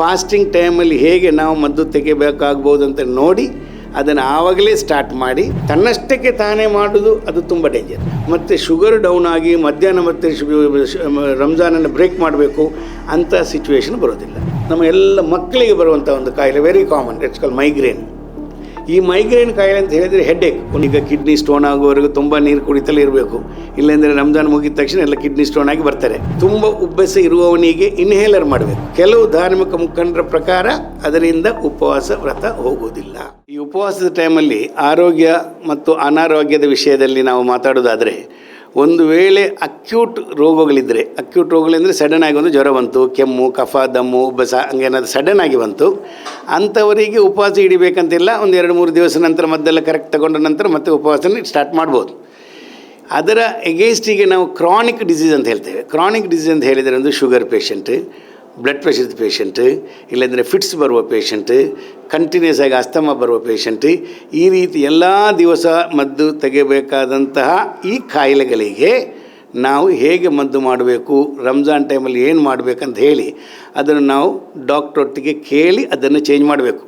Fasting ಟೈಮಲ್ಲಿ ಹೇಗೆ ನಾವು ಮದ್ದು ತೆಗಿಬೇಕಾಗ್ಬೋದು ಅಂತ ನೋಡಿ ಅದನ್ನು ಆವಾಗಲೇ ಸ್ಟಾರ್ಟ್ ಮಾಡಿ, ತನ್ನಷ್ಟಕ್ಕೆ ತಾನೇ ಮಾಡೋದು, ಅದು ತುಂಬ ಡೇಂಜರ್ ಮತ್ತು ಶುಗರ್ ಡೌನ್ ಆಗಿ ಮಧ್ಯಾಹ್ನ ಮತ್ತು ರಂಜಾನನ್ನು ಬ್ರೇಕ್ ಮಾಡಬೇಕು ಅಂಥ ಸಿಚುವೇಶನ್ ಬರೋದಿಲ್ಲ. ನಮ್ಮ ಎಲ್ಲ ಮಕ್ಕಳಿಗೆ ಬರುವಂಥ ಒಂದು ಕಾಯಿಲೆ very common it's call migraine ಈ ಮೈಗ್ರೇನ್ ಕಾಯಿಲೆ ಅಂತ ಹೇಳಿದರೆ ಹೆಡ್ಡೇಕ್ ಈಗ ಕಿಡ್ನಿ ಸ್ಟೋನ್ ಆಗುವವರೆಗೂ ತುಂಬ ನೀರು ಕುಡಿತಲೇ ಇರಬೇಕು. ಇಲ್ಲಾಂದರೆ ರಂಜಾನ್ ಮುಗಿದ ತಕ್ಷಣ ಎಲ್ಲ ಕಿಡ್ನಿ ಸ್ಟೋನ್ ಆಗಿ ಬರ್ತಾರೆ. ತುಂಬ ಉಬ್ಬಸ ಇರುವವನಿಗೆ ಇನ್ಹೇಲರ್ ಮಾಡಬೇಕು. ಕೆಲವು ಧಾರ್ಮಿಕ ಮುಖಂಡರ ಪ್ರಕಾರ ಅದರಿಂದ ಉಪವಾಸ ವ್ರತ ಹೋಗುವುದಿಲ್ಲ. ಈ ಉಪವಾಸದ ಟೈಮಲ್ಲಿ ಆರೋಗ್ಯ ಮತ್ತು ಅನಾರೋಗ್ಯದ ವಿಷಯದಲ್ಲಿ ನಾವು ಮಾತಾಡೋದಾದರೆ ಒಂದು ವೇಳೆ ಅಕ್ಯೂಟ್ ರೋಗಗಳಿದ್ದರೆ ಅಕ್ಯೂಟ್ ರೋಗಗಳೆಂದರೆ ಸಡನ್ ಆಗಿ ಒಂದು ಜ್ವರ ಬಂತು, ಕೆಮ್ಮು, ಕಫ, ದಮ್ಮು, ಉಬ್ಬಸ ಹಂಗೇನಾದ್ರೂ ಸಡನ್ ಆಗಿ ಬಂತು, ಅಂಥವರಿಗೆ ಉಪವಾಸ ಹಿಡಿಬೇಕಂತಿಲ್ಲ ಒಂದು ಎರಡು ಮೂರು ದಿವಸ ನಂತರ ಮದ್ದೆಲ್ಲ ಕರೆಕ್ಟ್ ತಗೊಂಡ ನಂತರ ಮತ್ತೆ ಉಪವಾಸನ ಸ್ಟಾರ್ಟ್ ಮಾಡ್ಬೋದು. ಅದರ ಎಗೇನ್ಸ್ಟಿಗೆ ನಾವು ಕ್ರಾನಿಕ್ ಡಿಸೀಸ್ ಅಂತ ಹೇಳ್ತೇವೆ. ಕ್ರಾನಿಕ್ ಡಿಸೀಸ್ ಅಂತ ಹೇಳಿದರೆ ಒಂದು ಶುಗರ್ ಪೇಷಂಟ್ ಬ್ಲಡ್ ಪ್ರೆಷರ್ದು ಪೇಷಂಟ್ ಇಲ್ಲಾಂದರೆ ಫಿಟ್ಸ್ ಬರುವ ಪೇಷಂಟ್ ಕಂಟಿನ್ಯೂಸ್ ಆಗಿ ಅಸ್ತಮ ಬರುವ ಪೇಷಂಟ್ ಈ ರೀತಿ ಎಲ್ಲ ದಿವಸ ಮದ್ದು ತೆಗೆಯಬೇಕಾದಂತಹ ಈ ಕಾಯಿಲೆಗಳಿಗೆ ನಾವು ಹೇಗೆ ಮದ್ದು ಮಾಡಬೇಕು, ರಂಜಾನ್ ಟೈಮಲ್ಲಿ ಏನು ಮಾಡಬೇಕಂತ ಹೇಳಿ ಅದನ್ನು ನಾವು ಡಾಕ್ಟ್ರೊಟ್ಟಿಗೆ ಕೇಳಿ ಅದನ್ನು ಚೇಂಜ್ ಮಾಡಬೇಕು.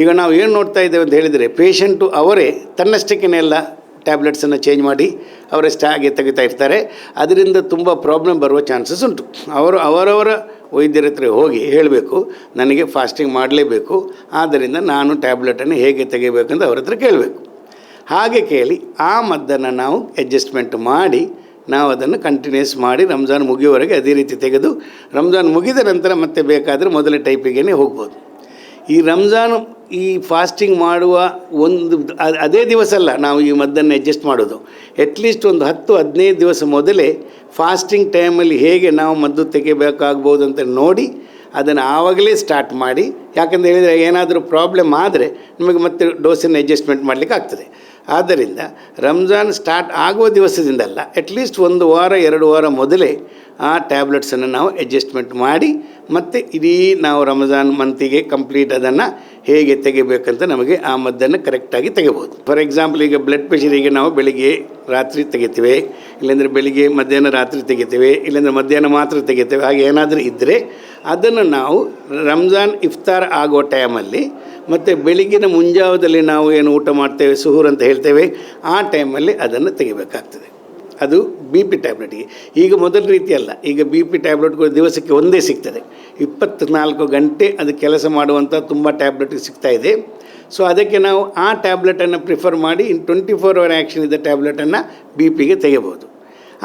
ಈಗ ನಾವು ಏನು ನೋಡ್ತಾ ಇದ್ದೇವೆ ಅಂತ ಹೇಳಿದರೆ ಪೇಷಂಟು ಅವರೇ ತನ್ನಷ್ಟಕ್ಕೇನೆಲ್ಲ ಟ್ಯಾಬ್ಲೆಟ್ಸನ್ನು ಚೇಂಜ್ ಮಾಡಿ ಅವರಷ್ಟೇ ಹಾಗೆ ತೆಗಿತಾ ಇರ್ತಾರೆ. ಅದರಿಂದ ತುಂಬ ಪ್ರಾಬ್ಲಮ್ ಬರುವ ಚಾನ್ಸಸ್ ಉಂಟು. ಅವರು ಅವರವರ ವೈದ್ಯರ ಹತ್ರ ಹೋಗಿ ಹೇಳಬೇಕು, ನನಗೆ ಫಾಸ್ಟಿಂಗ್ ಮಾಡಲೇಬೇಕು, ಆದ್ದರಿಂದ ನಾನು ಟ್ಯಾಬ್ಲೆಟನ್ನು ಹೇಗೆ ತೆಗಿಬೇಕಂತ ಅವ್ರ ಹತ್ರ ಕೇಳಬೇಕು. ಹಾಗೆ ಕೇಳಿ ಆ ಮದ್ದನ್ನು ನಾವು ಅಡ್ಜಸ್ಟ್ಮೆಂಟ್ ಮಾಡಿ, ನಾವು ಅದನ್ನು ಕಂಟಿನ್ಯೂಸ್ ಮಾಡಿ ರಂಜಾನ್ ಮುಗಿಯುವವರೆಗೆ ಅದೇ ರೀತಿ ತೆಗೆದು ರಂಜಾನ್ ಮುಗಿದ ನಂತರ ಮತ್ತೆ ಬೇಕಾದರೆ ಮೊದಲ ಟೈಪಿಗೇ ಹೋಗ್ಬೋದು. ಈ ರಂಜಾನ್ ಈ ಫಾಸ್ಟಿಂಗ್ ಮಾಡುವ ಒಂದು ಅದೇ ದಿವಸ ಅಲ್ಲ, ನಾವು ಈ ಮದ್ದನ್ನು ಅಡ್ಜಸ್ಟ್ ಮಾಡೋದು ಅಟ್ಲೀಸ್ಟ್ ಒಂದು ಹತ್ತು, ಹದಿನೈದು ದಿವಸ ಮೊದಲೇ ಫಾಸ್ಟಿಂಗ್ ಟೈಮಲ್ಲಿ ಹೇಗೆ ನಾವು ಮದ್ದು ತೆಗಿಬೇಕಾಗ್ಬೋದು ಅಂತ ನೋಡಿ, ಅದನ್ನು ಆವಾಗಲೇ ಸ್ಟಾರ್ಟ್ ಮಾಡಿ, ಯಾಕಂತ ಹೇಳಿದರೆ ಏನಾದರೂ ಪ್ರಾಬ್ಲಮ್ ಆದರೆ ನಿಮಗೆ ಮತ್ತೆ ಡೋಸನ್ನು ಅಡ್ಜಸ್ಟ್ಮೆಂಟ್ ಮಾಡಲಿಕ್ಕೆ ಆಗ್ತದೆ. ಆದ್ದರಿಂದ ರಂಜಾನ್ ಸ್ಟಾರ್ಟ್ ಆಗುವ ದಿವಸದಿಂದಲ್ಲ ಅಟ್ಲೀಸ್ಟ್ ಒಂದು ವಾರ, ಎರಡು ವಾರ ಮೊದಲೇ ಆ ಟ್ಯಾಬ್ಲೆಟ್ಸನ್ನು ನಾವು ಅಡ್ಜಸ್ಟ್ಮೆಂಟ್ ಮಾಡಿ ಮತ್ತು ಇಡೀ ನಾವು ರಂಜಾನ್ ಮಂತಿಗೆ ಕಂಪ್ಲೀಟ್ ಅದನ್ನು ಹೇಗೆ ತೆಗಿಬೇಕಂತ ನಮಗೆ ಆ ಮದ್ದನ್ನು ಕರೆಕ್ಟಾಗಿ ತೆಗಿಬೋದು. ಫಾರ್ ಎಕ್ಸಾಂಪಲ್ ಈಗ ಬ್ಲಡ್ ಪ್ರೆಷರಿಗೆ ನಾವು ಬೆಳಿಗ್ಗೆ ರಾತ್ರಿ ತೆಗಿತೀವಿ, ಇಲ್ಲಾಂದರೆ ಬೆಳಿಗ್ಗೆ ಮಧ್ಯಾಹ್ನ ರಾತ್ರಿ ತೆಗಿತೇವೆ, ಇಲ್ಲಾಂದರೆ ಮಧ್ಯಾಹ್ನ ಮಾತ್ರ ತೆಗಿತೇವೆ, ಹಾಗೆ ಏನಾದರೂ ಇದ್ದರೆ ಅದನ್ನು ನಾವು ರಂಜಾನ್ ಇಫ್ತಾರ್ ಆಗೋ ಟೈಮಲ್ಲಿ ಮತ್ತು ಬೆಳಿಗ್ಗಿನ ಮುಂಜಾವದಲ್ಲಿ ನಾವು ಏನು ಊಟ ಮಾಡ್ತೇವೆ, ಸುಹೂರ್ ಅಂತ ಹೇಳ್ತೇವೆ, ಆ ಟೈಮಲ್ಲಿ ಅದನ್ನು ತೆಗಿಬೇಕಾಗ್ತದೆ. ಅದು ಬಿ ಪಿ ಟ್ಯಾಬ್ಲೆಟ್ಗೆ ಈಗ ಮೊದಲ ರೀತಿ ಅಲ್ಲ. ಈಗ ಬಿ ಪಿ ಟ್ಯಾಬ್ಲೆಟ್ಗಳು ದಿವಸಕ್ಕೆ ಒಂದೇ ಸಿಗ್ತದೆ. ಇಪ್ಪತ್ತ್ನಾಲ್ಕು ಗಂಟೆ ಅದು ಕೆಲಸ ಮಾಡುವಂಥ ತುಂಬ ಟ್ಯಾಬ್ಲೆಟ್ ಸಿಗ್ತಾ ಇದೆ. ಸೊ ಅದಕ್ಕೆ ನಾವು ಆ ಟ್ಯಾಬ್ಲೆಟನ್ನು ಪ್ರಿಫರ್ ಮಾಡಿ in twenty four hour action ಇದ್ದ ಟ್ಯಾಬ್ಲೆಟನ್ನು ಬಿ ಪಿಗೆ ತೆಗೆಬೋದು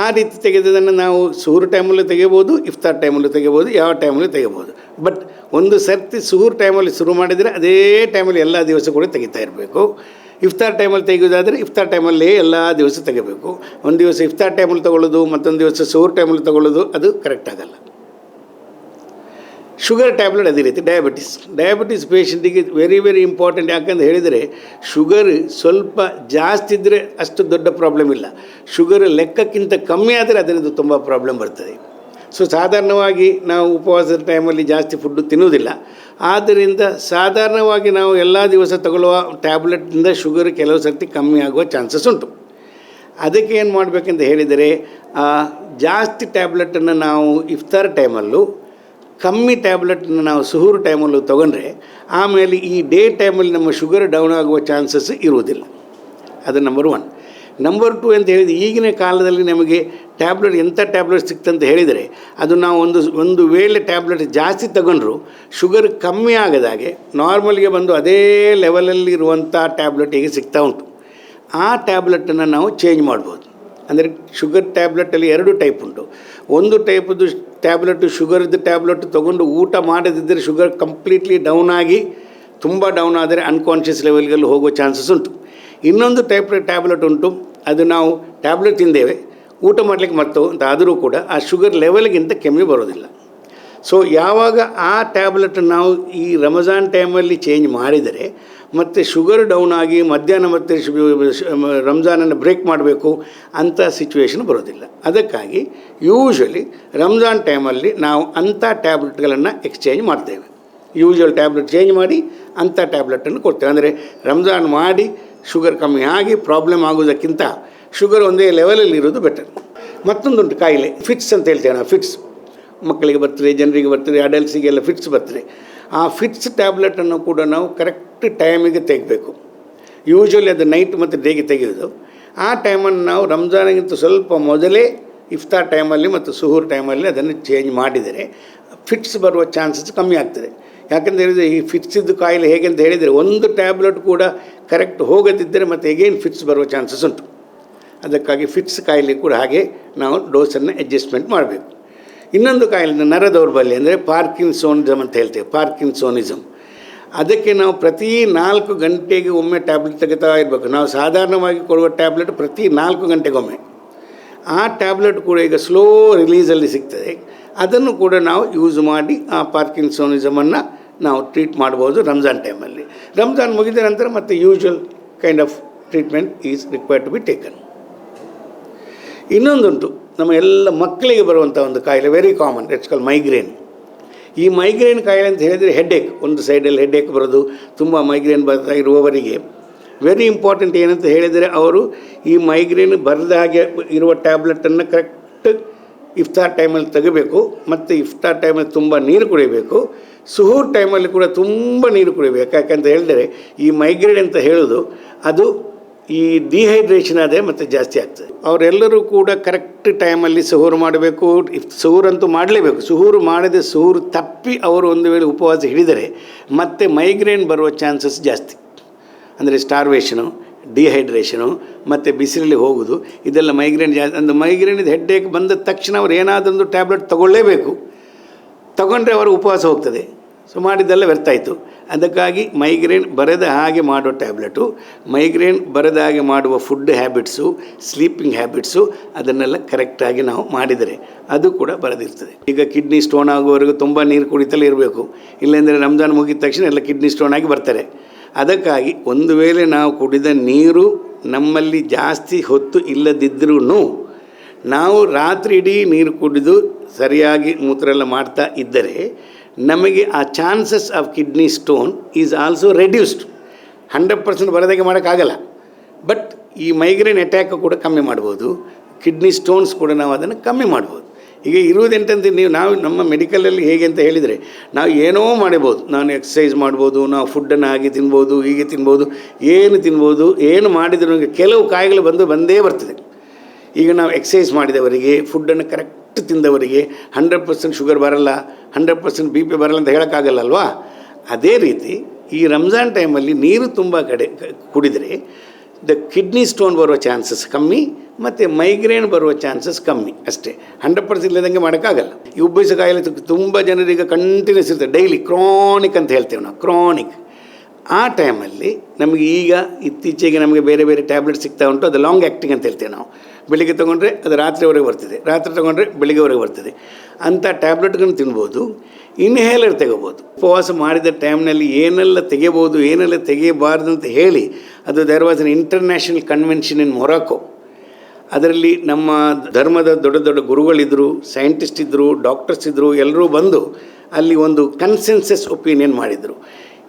ಆ ರೀತಿ ತೆಗೆದದನ್ನು ನಾವು ಸೂರು ಟೈಮಲ್ಲೂ ತೆಗೆಬೋದು ಇಫ್ತಾರ್ ಟೈಮಲ್ಲೂ ತೆಗೆಬೋದು ಯಾವ ಟೈಮಲ್ಲೂ ತೆಗೆಬೋದು ಬಟ್ ಒಂದು ಸರ್ತಿ ಸೂರು ಟೈಮಲ್ಲಿ ಶುರು ಮಾಡಿದರೆ ಅದೇ ಟೈಮಲ್ಲಿ ಎಲ್ಲ ದಿವಸ ಕೂಡ ತೆಗಿತಾ ಇರಬೇಕು. ಇಫ್ತಾರ್ ಟೈಮಲ್ಲಿ ತೆಗೆಯೋದಾದರೆ ಇಫ್ತಾರ್ ಟೈಮಲ್ಲಿ ಎಲ್ಲ ದಿವಸ ತೆಗಿಬೇಕು ಒಂದು ದಿವಸ ಇಫ್ತಾರ್ ಟೈಮಲ್ಲಿ ತಗೊಳ್ಳೋದು, ಮತ್ತೊಂದು ದಿವಸ ಸೂರ್ ಟೈಮಲ್ಲಿ ತಗೊಳ್ಳೋದು, ಅದು ಕರೆಕ್ಟ್ ಆಗಲ್ಲ. ಶುಗರ್ ಟ್ಯಾಬ್ಲೆಟ್ ಅದೇ ರೀತಿ ಡಯಾಬಿಟಿಸ್ ಡಯಾಬಿಟಿಸ್ ಪೇಷಂಟಿಗೆ ವೆರಿ ವೆರಿ ಇಂಪಾರ್ಟೆಂಟ್ ಯಾಕಂತ ಹೇಳಿದರೆ ಶುಗರ್ ಸ್ವಲ್ಪ ಜಾಸ್ತಿ ಇದ್ದರೆ ಅಷ್ಟು ದೊಡ್ಡ ಪ್ರಾಬ್ಲಮ್ ಇಲ್ಲ. ಶುಗರ್ ಲೆಕ್ಕಕ್ಕಿಂತ ಕಮ್ಮಿ ಆದರೆ ಅದರಿಂದ ತುಂಬ ಪ್ರಾಬ್ಲಮ್ ಬರ್ತದೆ. ಸೊ ಸಾಧಾರಣವಾಗಿ ನಾವು ಉಪವಾಸದ ಟೈಮಲ್ಲಿ ಜಾಸ್ತಿ ಫುಡ್ಡು ತಿನ್ನುವುದಿಲ್ಲ. ಆದ್ದರಿಂದ ಸಾಧಾರಣವಾಗಿ ನಾವು ಎಲ್ಲ ದಿವಸ ತಗೊಳ್ಳುವ ಟ್ಯಾಬ್ಲೆಟ್ನಿಂದ ಶುಗರ್ ಕೆಲವು ಸರ್ತಿ ಕಮ್ಮಿ ಆಗುವ ಚಾನ್ಸಸ್ ಉಂಟು. ಅದಕ್ಕೆ ಏನು ಮಾಡಬೇಕಂತ ಹೇಳಿದರೆ ಜಾಸ್ತಿ ಟ್ಯಾಬ್ಲೆಟನ್ನು ನಾವು ಇಫ್ತಾರ್ ಟೈಮಲ್ಲೂ ಕಮ್ಮಿ ಟ್ಯಾಬ್ಲೆಟನ್ನು ನಾವು ಸುಹೂರು ಟೈಮಲ್ಲೂ ತೊಗೊಂಡ್ರೆ, ಆಮೇಲೆ ಈ ಡೇ ಟೈಮಲ್ಲಿ ನಮ್ಮ ಶುಗರ್ ಡೌನ್ ಆಗುವ ಚಾನ್ಸಸ್ ಇರುವುದಿಲ್ಲ. ಅದು ನಂಬರ್ ಒನ್ ನಂಬರ್ ಟು ಅಂತ ಹೇಳಿದರೆ ಈಗಿನ ಕಾಲದಲ್ಲಿ ನಮಗೆ ಟ್ಯಾಬ್ಲೆಟ್ ಎಂಥ ಟ್ಯಾಬ್ಲೆಟ್ ಸಿಕ್ತಂತ ಹೇಳಿದರೆ, ಅದು ನಾವು ಒಂದು ಒಂದು ವೇಳೆ ಟ್ಯಾಬ್ಲೆಟ್ ಜಾಸ್ತಿ ತಗೊಂಡ್ರು ಶುಗರ್ ಕಮ್ಮಿ ಆಗದಾಗೆ ನಾರ್ಮಲ್ಗೆ ಬಂದು ಅದೇ ಲೆವೆಲಲ್ಲಿ ಇರುವಂಥ ಟ್ಯಾಬ್ಲೆಟ್ ಈಗ ಸಿಗ್ತಾ ಉಂಟು. ಆ ಟ್ಯಾಬ್ಲೆಟನ್ನು ನಾವು ಚೇಂಜ್ ಮಾಡ್ಬೋದು. ಅಂದರೆ ಶುಗರ್ ಟ್ಯಾಬ್ಲೆಟಲ್ಲಿ ಎರಡು ಟೈಪ್ ಉಂಟು. ಒಂದು ಟೈಪದ್ದು ಟ್ಯಾಬ್ಲೆಟ್ ಶುಗರದ್ದು ಟ್ಯಾಬ್ಲೆಟ್ ತೊಗೊಂಡು ಊಟ ಮಾಡದಿದ್ದರೆ ಶುಗರ್ ಕಂಪ್ಲೀಟ್ಲಿ ಡೌನ್ ಆಗಿ, ತುಂಬ ಡೌನ್ ಆದರೆ ಅನ್ಕಾನ್ಷಿಯಸ್ ಲೆವೆಲ್ಗೆಲ್ಲ ಹೋಗೋ ಚಾನ್ಸಸ್ ಉಂಟು. ಇನ್ನೊಂದು ಟೈಪ್ ಟ್ಯಾಬ್ಲೆಟ್ ಉಂಟು. ಅದು ನಾವು ಟ್ಯಾಬ್ಲೆಟ್ ತಿಂದೇವೆ. ಊಟ ಮಾಡಲಿಕ್ಕೆ ಮತ್ತು ಅಂತ ಆದರೂ ಕೂಡ ಆ ಶುಗರ್ ಲೆವೆಲ್ಗಿಂತ ಕಮ್ಮಿ ಬರೋದಿಲ್ಲ. ಸೊ ಯಾವಾಗ ಆ ಟ್ಯಾಬ್ಲೆಟ್ ನಾವು ಈ ರಮಜಾನ್ ಟೈಮಲ್ಲಿ ಚೇಂಜ್ ಮಾಡಿದರೆ, ಮತ್ತು ಶುಗರ್ ಡೌನ್ ಆಗಿ ಮಧ್ಯಾಹ್ನ ಮತ್ತು ರಂಜಾನನ್ನು ಬ್ರೇಕ್ ಮಾಡಬೇಕು ಅಂಥ ಸಿಚುವೇಶನ್ ಬರೋದಿಲ್ಲ. ಅದಕ್ಕಾಗಿ ಯೂಶ್ವಲಿ ರಂಜಾನ್ ಟೈಮಲ್ಲಿ ನಾವು ಅಂಥ ಟ್ಯಾಬ್ಲೆಟ್ಗಳನ್ನು ಎಕ್ಸ್ಚೇಂಜ್ ಮಾಡ್ತೇವೆ. ಯೂಶ್ವಲ್ ಟ್ಯಾಬ್ಲೆಟ್ ಚೇಂಜ್ ಮಾಡಿ ಅಂಥ ಟ್ಯಾಬ್ಲೆಟನ್ನು ಕೊಡ್ತೇವೆ. ಅಂದರೆ ರಂಜಾನ್ ಮಾಡಿ ಶುಗರ್ ಕಮ್ಮಿ ಆಗಿ ಪ್ರಾಬ್ಲಮ್ ಆಗೋದಕ್ಕಿಂತ ಶುಗರ್ ಒಂದೇ ಲೆವೆಲಲ್ಲಿ ಇರೋದು ಬೆಟರ್ ಮತ್ತೊಂದುಂಟು ಕಾಯಿಲೆ ಫಿಟ್ಸ್ ಅಂತ ಹೇಳ್ತೇವೆ ನಾವು ಫಿಟ್ಸ್ ಮಕ್ಕಳಿಗೆ ಬರ್ತದೆ, ಜನರಿಗೆ ಬರ್ತದೆ ಅಡಲ್ಟ್ಸಿಗೆಲ್ಲ ಫಿಟ್ಸ್ ಬರ್ತದೆ. ಆ ಫಿಟ್ಸ್ ಟ್ಯಾಬ್ಲೆಟನ್ನು ಕೂಡ ನಾವು ಕರೆಕ್ಟ್ ಟೈಮಿಗೆ ತೆಗಬೇಕು. ಯೂಶ್ವಲಿ ಅದು ನೈಟ್ ಮತ್ತು ಡೇಗೆ ತೆಗೆಯೋದು ಆ ಟೈಮನ್ನು ನಾವು ರಂಜಾನಿಗಿಂತ ಸ್ವಲ್ಪ ಮೊದಲೇ ಇಫ್ತಾರ್ ಟೈಮಲ್ಲಿ ಮತ್ತು ಸುಹೂರ್ ಟೈಮಲ್ಲಿ ಅದನ್ನು ಚೇಂಜ್ ಮಾಡಿದರೆ ಫಿಟ್ಸ್ ಬರುವ ಚಾನ್ಸಸ್ ಕಮ್ಮಿ ಆಗ್ತದೆ. ಯಾಕಂತ ಹೇಳಿದರೆ ಈ ಫಿಟ್ಸ್ ಕಾಯಿಲೆ ಹೇಗೆ ಅಂತ ಹೇಳಿದರೆ ಒಂದು ಟ್ಯಾಬ್ಲೆಟ್ ಕೂಡ ಕರೆಕ್ಟ್ ಹೋಗದಿದ್ದರೆ ಮತ್ತು ಎಗೇನ್ ಫಿಟ್ಸ್ ಬರುವ ಚಾನ್ಸಸ್ ಉಂಟು. ಅದಕ್ಕಾಗಿ ಫಿಟ್ಸ್ ಕಾಯಿಲೆ ಕೂಡ ಹಾಗೆ ನಾವು ಡೋಸನ್ನು ಅಡ್ಜಸ್ಟ್ಮೆಂಟ್ ಮಾಡಬೇಕು. ಇನ್ನೊಂದು ಕಾಯಿಲೆ ನರ ದೌರ್ಬಲ್ಯ ಅಂದರೆ ಪಾರ್ಕಿನ್ಸೋನಿಸಮ್ ಅಂತ ಹೇಳ್ತೇವೆ ಪಾರ್ಕಿನ್ಸೋನಿಸಮ್ ಅದಕ್ಕೆ ನಾವು ಪ್ರತಿ ನಾಲ್ಕು ಗಂಟೆಗೆ ಒಮ್ಮೆ ಟ್ಯಾಬ್ಲೆಟ್ ತೆಗಿತಾ ಇರಬೇಕು. ನಾವು ಸಾಧಾರಣವಾಗಿ ಕೊಡುವ ಟ್ಯಾಬ್ಲೆಟ್ ಪ್ರತಿ ನಾಲ್ಕು ಗಂಟೆಗೊಮ್ಮೆ. ಆ ಟ್ಯಾಬ್ಲೆಟ್ ಕೂಡ ಈಗ ಸ್ಲೋ ರಿಲೀಸಲ್ಲಿ ಸಿಗ್ತದೆ. ಅದನ್ನು ಕೂಡ ನಾವು ಯೂಸ್ ಮಾಡಿ, ಆ ಪಾರ್ಕಿನ್ಸೋನಿಸಮನ್ನು ನಾವು ಟ್ರೀಟ್ ಮಾಡ್ಬೋದು ರಂಜಾನ್ ಟೈಮಲ್ಲಿ ರಂಜಾನ್ ಮುಗಿದ ನಂತರ ಮತ್ತೆ usual kind of treatment is required to be taken ಇನ್ನೊಂದುಂಟು, ನಮ್ಮ ಎಲ್ಲ ಮಕ್ಕಳಿಗೆ ಬರುವಂಥ ಒಂದು ಕಾಯಿಲೆ very common it's call migraine ಈ ಮೈಗ್ರೇನ್ ಕಾಯಿಲೆ ಅಂತ ಹೇಳಿದರೆ ಹೆಡ್ಏಕ್ ಒಂದು ಸೈಡಲ್ಲಿ ಹೆಡ್ಏಕ್ ಬರೋದು, ತುಂಬ ಮೈಗ್ರೇನ್ ಬರ್ತಾ ಇರುವವರಿಗೆ. ವೆರಿ ಇಂಪಾರ್ಟೆಂಟ್ ಏನಂತ ಹೇಳಿದರೆ ಅವರು ಈ ಮೈಗ್ರೇನ್ ಬರದ ಹಾಗೆ ಇರುವ ಟ್ಯಾಬ್ಲೆಟನ್ನು ಕರೆಕ್ಟ್ ಇಫ್ತಾರ್ ಟೈಮಲ್ಲಿ ತೆಗಿಬೇಕು, ಮತ್ತು ಇಫ್ತಾರ್ ಟೈಮಲ್ಲಿ ತುಂಬ ನೀರು ಕುಡಿಬೇಕು. ಸುಹೂರ್ ಟೈಮಲ್ಲಿ ಕೂಡ ತುಂಬ ನೀರು ಕುಡಿಬೇಕು. ಯಾಕಂತ ಹೇಳಿದರೆ, ಈ ಮೈಗ್ರೇನ್ ಅಂತ ಹೇಳೋದು, ಅದು ಈ ಡಿಹೈಡ್ರೇಷನ್ ಆದರೆ ಮತ್ತೆ ಜಾಸ್ತಿ ಆಗ್ತದೆ. ಅವರೆಲ್ಲರೂ ಕೂಡ ಕರೆಕ್ಟ್ ಟೈಮಲ್ಲಿ ಸುಹೂರು ಮಾಡಬೇಕು. ಇಫ್ ಸುಹೂರಂತೂ ಮಾಡಲೇಬೇಕು. ಸುಹೂರು ಮಾಡದೆ ಸುಹೂರು ತಪ್ಪಿ ಅವರು ಒಂದು ವೇಳೆ ಉಪವಾಸ ಹಿಡಿದರೆ, ಮತ್ತೆ ಮೈಗ್ರೇನ್ ಬರುವ ಚಾನ್ಸಸ್ ಜಾಸ್ತಿ. ಅಂದರೆ ಸ್ಟಾರ್ವೇಷನು ಡಿಹೈಡ್ರೇಷನು ಮತ್ತು ಬಿಸಿಲಲ್ಲಿ ಹೋಗೋದು, ಇದೆಲ್ಲ ಮೈಗ್ರೇನ್ ಜಾಸ್ತಿ, ಅಂದರೆ ಮೈಗ್ರೇನಿದ ಹೆಡ್ಡೇಕ್ ಬಂದ ತಕ್ಷಣ ಅವ್ರು ಏನಾದೊಂದು ಟ್ಯಾಬ್ಲೆಟ್ ತಗೊಳ್ಳೇಬೇಕು. ತಗೊಂಡ್ರೆ ಅವರು ಉಪವಾಸ ಹೋಗ್ತದೆ. ಸೊ ಮಾಡಿದ್ದೆಲ್ಲ ವ್ಯರ್ಥ ಆಯಿತು. ಅದಕ್ಕಾಗಿ ಮೈಗ್ರೇನ್ ಬರದ ಹಾಗೆ ಮಾಡೋ ಟ್ಯಾಬ್ಲೆಟು ಮೈಗ್ರೇನ್ ಬರದ ಹಾಗೆ ಮಾಡುವ ಫುಡ್ ಹ್ಯಾಬಿಟ್ಸು ಸ್ಲೀಪಿಂಗ್ ಹ್ಯಾಬಿಟ್ಸು ಅದನ್ನೆಲ್ಲ ಕರೆಕ್ಟಾಗಿ ನಾವು ಮಾಡಿದರೆ ಅದು ಕೂಡ ಬರದಿರ್ತದೆ. ಈಗ ಕಿಡ್ನಿ ಸ್ಟೋನ್ ಆಗುವವರೆಗೂ ತುಂಬ ನೀರು ಕುಡಿತಲೇ ಇರಬೇಕು. ಇಲ್ಲಾಂದರೆ ರಂಜಾನ್ ಮುಗಿದ ತಕ್ಷಣ ಎಲ್ಲ ಕಿಡ್ನಿ ಸ್ಟೋನ್ ಆಗಿ ಬರ್ತಾರೆ. ಅದಕ್ಕಾಗಿ ಒಂದು ವೇಳೆ ನಾವು ಕುಡಿದ ನೀರು ನಮ್ಮಲ್ಲಿ ಜಾಸ್ತಿ ಹೊತ್ತು ಇಲ್ಲದಿದ್ದರೂ ನಾವು ರಾತ್ರಿ ಇಡೀ ನೀರು ಕುಡಿದು ಸರಿಯಾಗಿ ಮೂತ್ರ ಎಲ್ಲ ಮಾಡ್ತಾ ಇದ್ದರೆ ನಮಗೆ ಆ chances of kidney stone is also reduced hundred percent ಬರೋದಾಗೆ ಮಾಡೋಕ್ಕಾಗಲ್ಲ. ಬಟ್ ಈ ಮೈಗ್ರೇನ್ ಅಟ್ಯಾಕ್ ಕೂಡ ಕಮ್ಮಿ ಮಾಡ್ಬೋದು. ಕಿಡ್ನಿ ಸ್ಟೋನ್ಸ್ ಕೂಡ ನಾವು ಅದನ್ನು ಕಮ್ಮಿ ಮಾಡ್ಬೋದು. ಈಗ ಇರುವುದೆಂತಂತ ನೀವು, ನಾವು ನಮ್ಮ ಮೆಡಿಕಲಲ್ಲಿ ಹೇಗೆ ಅಂತ ಹೇಳಿದರೆ, ನಾವು ಏನೋ ಮಾಡ್ಬೋದು ನಾನು ಎಕ್ಸಸೈಸ್ ಮಾಡ್ಬೋದು, ನಾವು ಫುಡ್ಡನ್ನು ಹಾಗೆ ತಿನ್ಬೋದು, ಹೀಗೆ ತಿನ್ಬೋದು, ಏನು ತಿನ್ಬೋದು, ಏನು ಮಾಡಿದರೂ ಕೆಲವು ಕಾಯಿಗಳು ಬಂದು ಬಂದೇ ಬರ್ತದೆ. ಈಗ ನಾವು ಎಕ್ಸಸೈಸ್ ಮಾಡಿದವರಿಗೆ ಫುಡ್ಡನ್ನು ಕರೆಕ್ಟ್ ತಿಂದವರಿಗೆ ಹಂಡ್ರೆಡ್ ಪರ್ಸೆಂಟ್ ಶುಗರ್ ಬರಲ್ಲ ಹಂಡ್ರೆಡ್ ಪರ್ಸೆಂಟ್ ಬಿ ಪಿ ಬರಲ್ಲ ಅಂತ ಹೇಳೋಕ್ಕಾಗಲ್ಲ ಅಲ್ವಾ? ಅದೇ ರೀತಿ ಈ ರಂಜಾನ್ ಟೈಮಲ್ಲಿ ನೀರು ತುಂಬ ಕಡೆ ಕುಡಿದರೆ ದ ಕಿಡ್ನಿ ಸ್ಟೋನ್ ಬರುವ ಚಾನ್ಸಸ್ ಕಮ್ಮಿ, ಮತ್ತು ಮೈಗ್ರೇನ್ ಬರುವ ಚಾನ್ಸಸ್ ಕಮ್ಮಿ ಅಷ್ಟೇ. ಹಂಡ್ರೆಡ್ ಪರ್ಸೆಂಟ್ ಇಲ್ಲದಂಗೆ ಮಾಡೋಕ್ಕಾಗಲ್ಲ. ಈ ಉಬ್ಬಸ ಕಾಯಿಲೆ ತುಂಬ ಜನರಿಗೆ ಕಂಟಿನ್ಯೂಸ್ ಇರ್ತದೆ ಡೈಲಿ ಕ್ರಾನಿಕ್ ಅಂತ ಹೇಳ್ತೇವೆ ನಾವು ಕ್ರಾನಿಕ್ ಆ ಟೈಮಲ್ಲಿ ನಮಗೆ ಈಗ ಇತ್ತೀಚೆಗೆ ನಮಗೆ ಬೇರೆ ಬೇರೆ ಟ್ಯಾಬ್ಲೆಟ್ ಸಿಗ್ತಾ ಉಂಟು, ಅದು ಲಾಂಗ್ ಆ್ಯಕ್ಟಿಂಗ್ ಅಂತ ಹೇಳ್ತೇವೆ ನಾವು. ಬೆಳಿಗ್ಗೆ ತೊಗೊಂಡ್ರೆ ಅದು ರಾತ್ರಿವರೆಗೆ ಬರ್ತದೆ. ರಾತ್ರಿ ತೊಗೊಂಡ್ರೆ ಬೆಳಿಗ್ಗೆವರೆಗೆ ಬರ್ತದೆ. ಅಂಥ ಟ್ಯಾಬ್ಲೆಟ್ಗಳನ್ನು ತಿನ್ಬೋದು, ಇನ್ಹೇಲರ್ ತೆಗೋಬೋದು. ಉಪವಾಸ ಮಾಡಿದ ಟೈಮ್ನಲ್ಲಿ ಏನೆಲ್ಲ ತೆಗೆಯಬೋದು ಏನೆಲ್ಲ ತೆಗೆಯಬಾರ್ದು ಅಂತ ಹೇಳಿ, ಅದು there was an international convention in Morocco ಅದರಲ್ಲಿ ನಮ್ಮ ಧರ್ಮದ ದೊಡ್ಡ ದೊಡ್ಡ ಗುರುಗಳಿದ್ದರು ಸೈಂಟಿಸ್ಟ್ ಇದ್ದರು ಡಾಕ್ಟರ್ಸ್ ಇದ್ದರು ಎಲ್ಲರೂ ಬಂದು ಅಲ್ಲಿ ಒಂದು ಕನ್ಸೆನ್ಸಸ್ ಒಪಿನಿಯನ್ ಮಾಡಿದರು.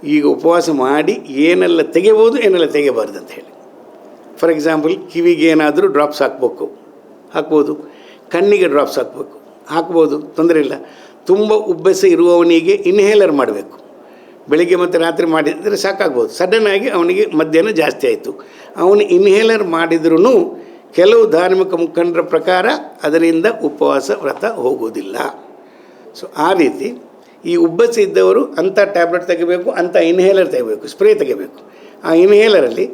ಈಗ ಉಪವಾಸ ಮಾಡಿ ಏನೆಲ್ಲ ತೆಗಿಬೋದು ಏನೆಲ್ಲ ತೆಗೆಯಬಾರ್ದು ಅಂತ ಹೇಳಿ. ಫಾರ್ ಎಕ್ಸಾಂಪಲ್ ಕಿವಿಗೆ ಏನಾದರೂ ಡ್ರಾಪ್ಸ್ ಹಾಕ್ಬೇಕು. ಹಾಕ್ಬೋದು. ಕಣ್ಣಿಗೆ ಡ್ರಾಪ್ಸ್ ಹಾಕಬೇಕು. ಹಾಕ್ಬೋದು. ತೊಂದರೆ ಇಲ್ಲ. ತುಂಬ ಉಬ್ಬಸ ಇರುವವನಿಗೆ ಇನ್ಹೇಲರ್ ಮಾಡಬೇಕು. ಬೆಳಿಗ್ಗೆ ಮತ್ತು ರಾತ್ರಿ ಮಾಡಿದರೆ ಸಾಕಾಗ್ಬೋದು. ಸಡನ್ನಾಗಿ ಅವನಿಗೆ ಮಧ್ಯಾಹ್ನ ಜಾಸ್ತಿ ಆಯಿತು. ಅವನು ಇನ್ಹೇಲರ್ ಮಾಡಿದ್ರೂ ಕೆಲವು ಧಾರ್ಮಿಕ ಮುಖಂಡರ ಪ್ರಕಾರ ಅದರಿಂದ ಉಪವಾಸ ವ್ರತ ಹೋಗುವುದಿಲ್ಲ. ಸೊ ಆ ರೀತಿ ಈ ಉಬ್ಬಸ ಇದ್ದವರು ಅಂಥ ಟ್ಯಾಬ್ಲೆಟ್ ತೆಗಿಬೇಕು, ಅಂಥ ಇನ್ಹೇಲರ್ ತೆಗಿಬೇಕು ಸ್ಪ್ರೇ ತೆಗಿಬೇಕು. ಆ ಇನ್ಹೇಲರಲ್ಲಿ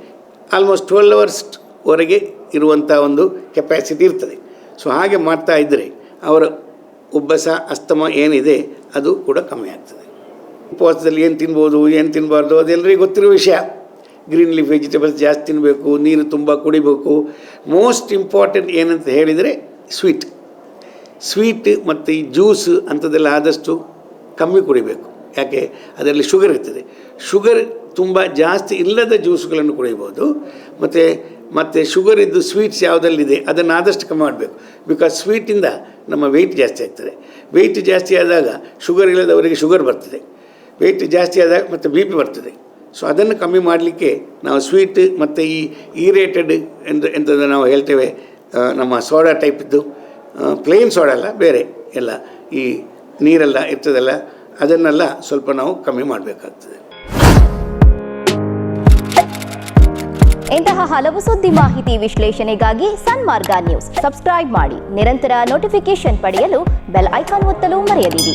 ಆಲ್ಮೋಸ್ಟ್ ಟ್ವೆಲ್ ಅವರ್ಸ್ವರೆಗೆ ಇರುವಂಥ ಒಂದು ಕೆಪ್ಯಾಸಿಟಿ ಇರ್ತದೆ. ಸೊ ಹಾಗೆ ಮಾಡ್ತಾ ಇದ್ದರೆ ಅವರ ಉಬ್ಬಸ, ಅಸ್ತಮ ಏನಿದೆ, ಅದು ಕೂಡ ಕಮ್ಮಿ ಆಗ್ತದೆ. ಉಪವಾಸದಲ್ಲಿ ಏನು ತಿನ್ಬೋದು, ಏನು ತಿನ್ನಬಾರ್ದು ಅದೆಲ್ಲರಿಗೂ ಗೊತ್ತಿರೋ ವಿಷಯ. ಗ್ರೀನ್ ಲೀಫ್ ವೆಜಿಟೇಬಲ್ಸ್ ಜಾಸ್ತಿ ತಿನ್ನಬೇಕು ನೀರು ತುಂಬ ಕುಡಿಬೇಕು. ಮೋಸ್ಟ್ ಇಂಪಾರ್ಟೆಂಟ್ ಏನಂತ ಹೇಳಿದರೆ ಸ್ವೀಟ್ ಸ್ವೀಟ್ ಮತ್ತು ಈ ಜ್ಯೂಸ್ ಅಂಥದ್ದೆಲ್ಲ ಆದಷ್ಟು ಕಮ್ಮಿ ಕುಡಿಬೇಕು. ಯಾಕೆ? ಅದರಲ್ಲಿ ಶುಗರ್ ಇರ್ತದೆ. ಶುಗರ್ ತುಂಬ ಜಾಸ್ತಿ ಇಲ್ಲದ ಜ್ಯೂಸ್ಗಳನ್ನು ಕುಡಿಬೋದು. ಮತ್ತು ಮತ್ತು ಶುಗರ್ ಇದ್ದು ಸ್ವೀಟ್ಸ್ ಯಾವುದಲ್ಲಿದೆ, ಅದನ್ನು ಆದಷ್ಟು ಕಮ್ಮಿ ಮಾಡಬೇಕು. ಬಿಕಾಸ್ ಸ್ವೀಟಿಂದ ನಮ್ಮ ವೆಯ್ಟ್ ಜಾಸ್ತಿ ಆಗ್ತದೆ. ವೆಯ್ಟ್ ಜಾಸ್ತಿ ಆದಾಗ ಶುಗರ್ ಇಲ್ಲದವರಿಗೆ ಶುಗರ್ ಬರ್ತದೆ. ವೆಯ್ಟ್ ಜಾಸ್ತಿ ಆದಾಗ ಮತ್ತು ಬಿ ಪಿ ಬರ್ತದೆ. ಸೊ ಅದನ್ನು ಕಮ್ಮಿ ಮಾಡಲಿಕ್ಕೆ ನಾವು ಸ್ವೀಟ್ ಮತ್ತು ಈ ಈರೇಟೆಡ್ ಎಂದು ಎಂಥದ್ದು ನಾವು ಹೇಳ್ತೇವೆ ನಮ್ಮ ಸೋಡಾ ಟೈಪಿದ್ದು ಪ್ಲೇನ್ ಸೋಡಾ ಅಲ್ಲ, ಬೇರೆ ಎಲ್ಲ ಈ ನೀರೆಲ್ಲ ಇರ್ತದಲ್ಲ, ಅದನ್ನೆಲ್ಲ ಸ್ವಲ್ಪ ನಾವು ಕಮ್ಮಿ ಮಾಡಬೇಕಾಗ್ತದೆ. ಇಂತಹ ಹಲವು ಸುದ್ದಿ ಮಾಹಿತಿ ವಿಶ್ಲೇಷಣೆಗಾಗಿ ಸನ್ಮಾರ್ಗ ನ್ಯೂಸ್. ಸಬ್ಸ್ಕ್ರೈಬ್ ಮಾಡಿ, ನಿರಂತರ ನೋಟಿಫಿಕೇಶನ್ ಪಡೆಯಲು ಬೆಲ್ ಐಕಾನ್ ಒತ್ತಲು ಮರೆಯದಿರಿ.